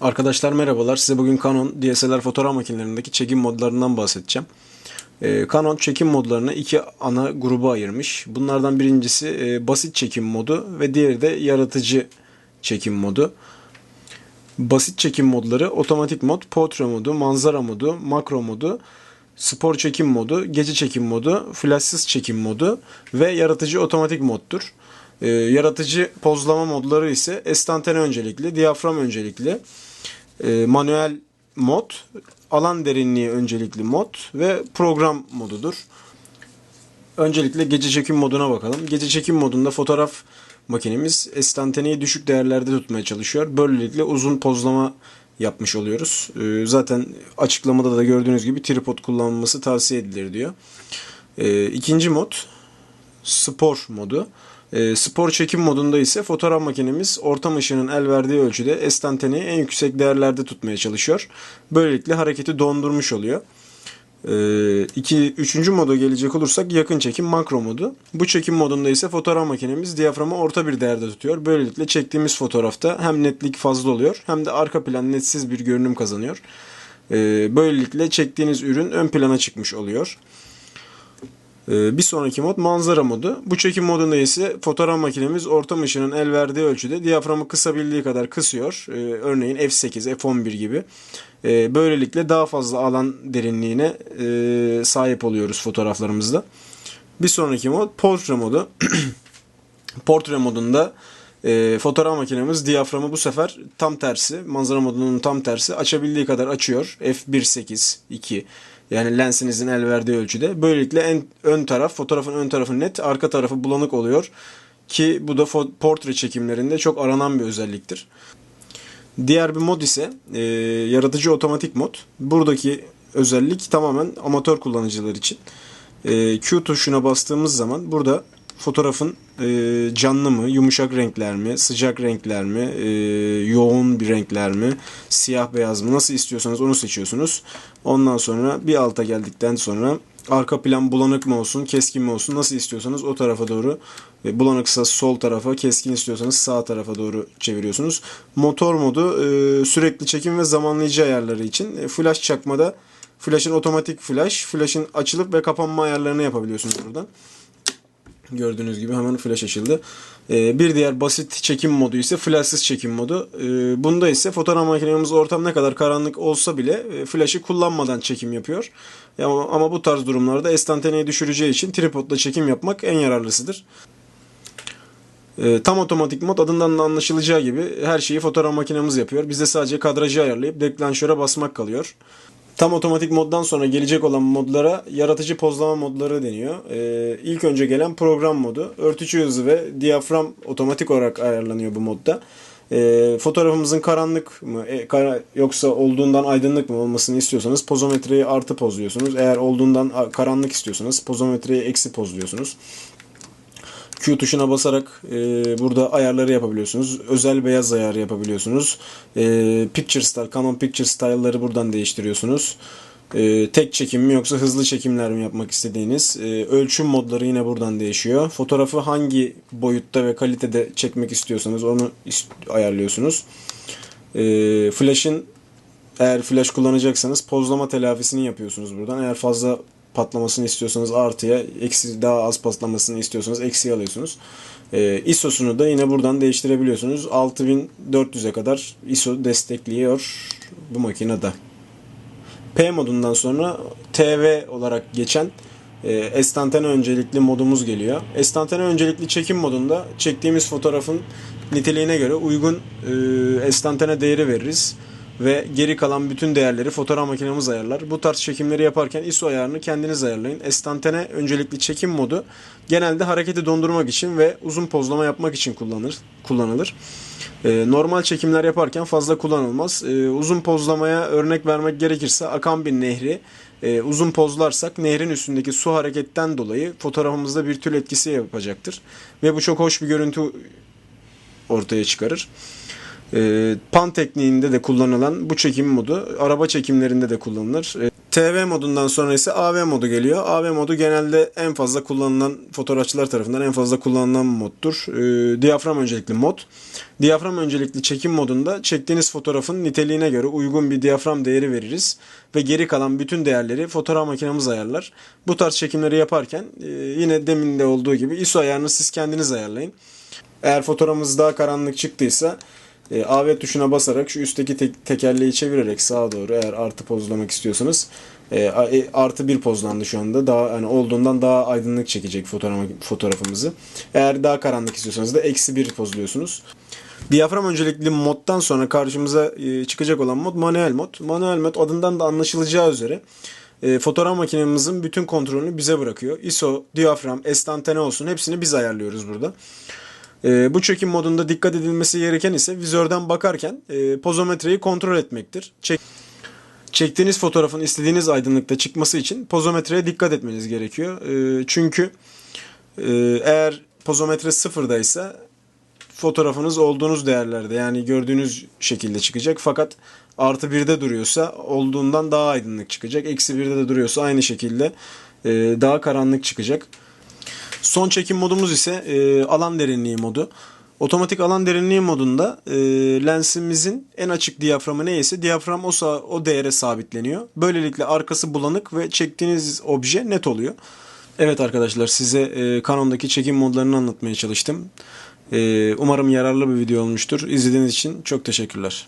Arkadaşlar merhabalar. Size bugün Canon DSLR fotoğraf makinelerindeki çekim modlarından bahsedeceğim. Ee, Canon çekim modlarını iki ana gruba ayırmış. Bunlardan birincisi e, basit çekim modu ve diğeri de yaratıcı çekim modu. Basit çekim modları otomatik mod, portre modu, manzara modu, makro modu, spor çekim modu, gece çekim modu, flashsız çekim modu ve yaratıcı otomatik moddur. Ee, yaratıcı pozlama modları ise estantane öncelikli, diyafram öncelikli, e, manuel mod, alan derinliği öncelikli mod ve program modudur. Öncelikle gece çekim moduna bakalım. Gece çekim modunda fotoğraf makinemiz estantaneyi düşük değerlerde tutmaya çalışıyor. Böylelikle uzun pozlama yapmış oluyoruz. Ee, Zaten açıklamada da gördüğünüz gibi tripod kullanılması tavsiye edilir diyor. Ee, İkinci mod spor modu. Ee, spor çekim modunda ise fotoğraf makinemiz ortam ışığının el verdiği ölçüde estantaneyi en yüksek değerlerde tutmaya çalışıyor. Böylelikle hareketi dondurmuş oluyor. Ee, iki, üçüncü moda gelecek olursak yakın çekim makro modu. Bu çekim modunda ise fotoğraf makinemiz diyaframı orta bir değerde tutuyor. Böylelikle çektiğimiz fotoğrafta hem netlik fazla oluyor hem de arka plan netsiz bir görünüm kazanıyor. Ee, böylelikle çektiğiniz ürün ön plana çıkmış oluyor. Ee, Bir sonraki mod manzara modu. Bu çekim modunda ise fotoğraf makinemiz ortam ışığının el verdiği ölçüde diyaframı kısabildiği kadar kısıyor. Ee, örneğin f8, f11 gibi. Ee, böylelikle daha fazla alan derinliğine e, sahip oluyoruz fotoğraflarımızda. Bir sonraki mod portre modu. portre modunda e, fotoğraf makinemiz diyaframı bu sefer tam tersi, manzara modunun tam tersi açabildiği kadar açıyor. f1.8, 2 yani lensinizin el verdiği ölçüde. Böylelikle en ön taraf, fotoğrafın ön tarafı net, arka tarafı bulanık oluyor. Ki bu da portre çekimlerinde çok aranan bir özelliktir. Diğer bir mod ise e, yaratıcı otomatik mod. Buradaki özellik tamamen amatör kullanıcılar için. E, Q tuşuna bastığımız zaman burada fotoğrafın e, canlı mı, yumuşak renkler mi, sıcak renkler mi, e, yoğun bir renkler mi, siyah beyaz mı nasıl istiyorsanız onu seçiyorsunuz. Ondan sonra bir alta geldikten sonra arka plan bulanık mı olsun, keskin mi olsun nasıl istiyorsanız o tarafa doğru e, bulanıksa sol tarafa, keskin istiyorsanız sağ tarafa doğru çeviriyorsunuz. Motor modu e, sürekli çekim ve zamanlayıcı ayarları için. E, flash çakmada flash'ın otomatik flash, flash'ın açılıp ve kapanma ayarlarını yapabiliyorsunuz buradan. Gördüğünüz gibi hemen flash açıldı. Ee, bir diğer basit çekim modu ise flashsız çekim modu. Ee, bunda ise fotoğraf makinemiz ortam ne kadar karanlık olsa bile e, flash'ı kullanmadan çekim yapıyor. Ama, bu tarz durumlarda estantaneyi düşüreceği için tripodla çekim yapmak en yararlısıdır. Ee, tam otomatik mod adından da anlaşılacağı gibi her şeyi fotoğraf makinemiz yapıyor. Bizde sadece kadrajı ayarlayıp deklanşöre basmak kalıyor. Tam otomatik moddan sonra gelecek olan modlara yaratıcı pozlama modları deniyor. Ee, ilk önce gelen program modu. Örtücü hızı ve diyafram otomatik olarak ayarlanıyor bu modda. Ee, fotoğrafımızın karanlık mı e, kara- yoksa olduğundan aydınlık mı olmasını istiyorsanız pozometreyi artı pozluyorsunuz. Eğer olduğundan karanlık istiyorsanız pozometreyi eksi pozluyorsunuz. Q tuşuna basarak e, burada ayarları yapabiliyorsunuz. Özel beyaz ayarı yapabiliyorsunuz. E, Picture Style, Canon Picture Style'ları buradan değiştiriyorsunuz. E, tek çekim mi yoksa hızlı çekimler mi yapmak istediğiniz. E, ölçüm modları yine buradan değişiyor. Fotoğrafı hangi boyutta ve kalitede çekmek istiyorsanız onu is- ayarlıyorsunuz. E, flash'ın eğer flash kullanacaksanız pozlama telafisini yapıyorsunuz buradan. Eğer fazla patlamasını istiyorsanız artıya, eksi daha az patlamasını istiyorsanız eksiye alıyorsunuz. Ee, ISO'sunu da yine buradan değiştirebiliyorsunuz. 6400'e kadar ISO destekliyor bu makinede. P modundan sonra TV olarak geçen e, estantane öncelikli modumuz geliyor. Estantane öncelikli çekim modunda çektiğimiz fotoğrafın niteliğine göre uygun e, estantane değeri veririz ve geri kalan bütün değerleri fotoğraf makinemiz ayarlar. Bu tarz çekimleri yaparken ISO ayarını kendiniz ayarlayın. Estantane öncelikli çekim modu genelde hareketi dondurmak için ve uzun pozlama yapmak için kullanılır. kullanılır. Ee, normal çekimler yaparken fazla kullanılmaz. Ee, uzun pozlamaya örnek vermek gerekirse akan bir nehri e, uzun pozlarsak nehrin üstündeki su hareketten dolayı fotoğrafımızda bir tül etkisi yapacaktır. Ve bu çok hoş bir görüntü ortaya çıkarır. E, pan tekniğinde de kullanılan bu çekim modu araba çekimlerinde de kullanılır. E, TV modundan sonra ise AV modu geliyor. AV modu genelde en fazla kullanılan fotoğrafçılar tarafından en fazla kullanılan moddur. Ee, diyafram öncelikli mod. Diyafram öncelikli çekim modunda çektiğiniz fotoğrafın niteliğine göre uygun bir diyafram değeri veririz ve geri kalan bütün değerleri fotoğraf makinemiz ayarlar. Bu tarz çekimleri yaparken e, yine demin de olduğu gibi ISO ayarını siz kendiniz ayarlayın. Eğer fotoğrafımız daha karanlık çıktıysa e, AV tuşuna basarak şu üstteki tek- tekerleği çevirerek sağa doğru eğer artı pozlamak istiyorsanız e, e, artı bir pozlandı şu anda. Daha hani olduğundan daha aydınlık çekecek fotoğraf, fotoğrafımızı. Eğer daha karanlık istiyorsanız da eksi bir pozluyorsunuz. Diyafram öncelikli moddan sonra karşımıza e, çıkacak olan mod manuel mod. Manuel mod adından da anlaşılacağı üzere e, fotoğraf makinemizin bütün kontrolünü bize bırakıyor. ISO, diyafram, estantane olsun hepsini biz ayarlıyoruz burada. E, bu çekim modunda dikkat edilmesi gereken ise vizörden bakarken e, pozometreyi kontrol etmektir. Çek Çektiğiniz fotoğrafın istediğiniz aydınlıkta çıkması için pozometreye dikkat etmeniz gerekiyor. E, çünkü e, eğer pozometre sıfırdaysa fotoğrafınız olduğunuz değerlerde yani gördüğünüz şekilde çıkacak. Fakat artı birde duruyorsa olduğundan daha aydınlık çıkacak. Eksi birde de duruyorsa aynı şekilde e, daha karanlık çıkacak. Son çekim modumuz ise e, alan derinliği modu. Otomatik alan derinliği modunda e, lensimizin en açık diyaframı neyse diyafram o, o değere sabitleniyor. Böylelikle arkası bulanık ve çektiğiniz obje net oluyor. Evet arkadaşlar size e, Canon'daki çekim modlarını anlatmaya çalıştım. E, umarım yararlı bir video olmuştur. İzlediğiniz için çok teşekkürler.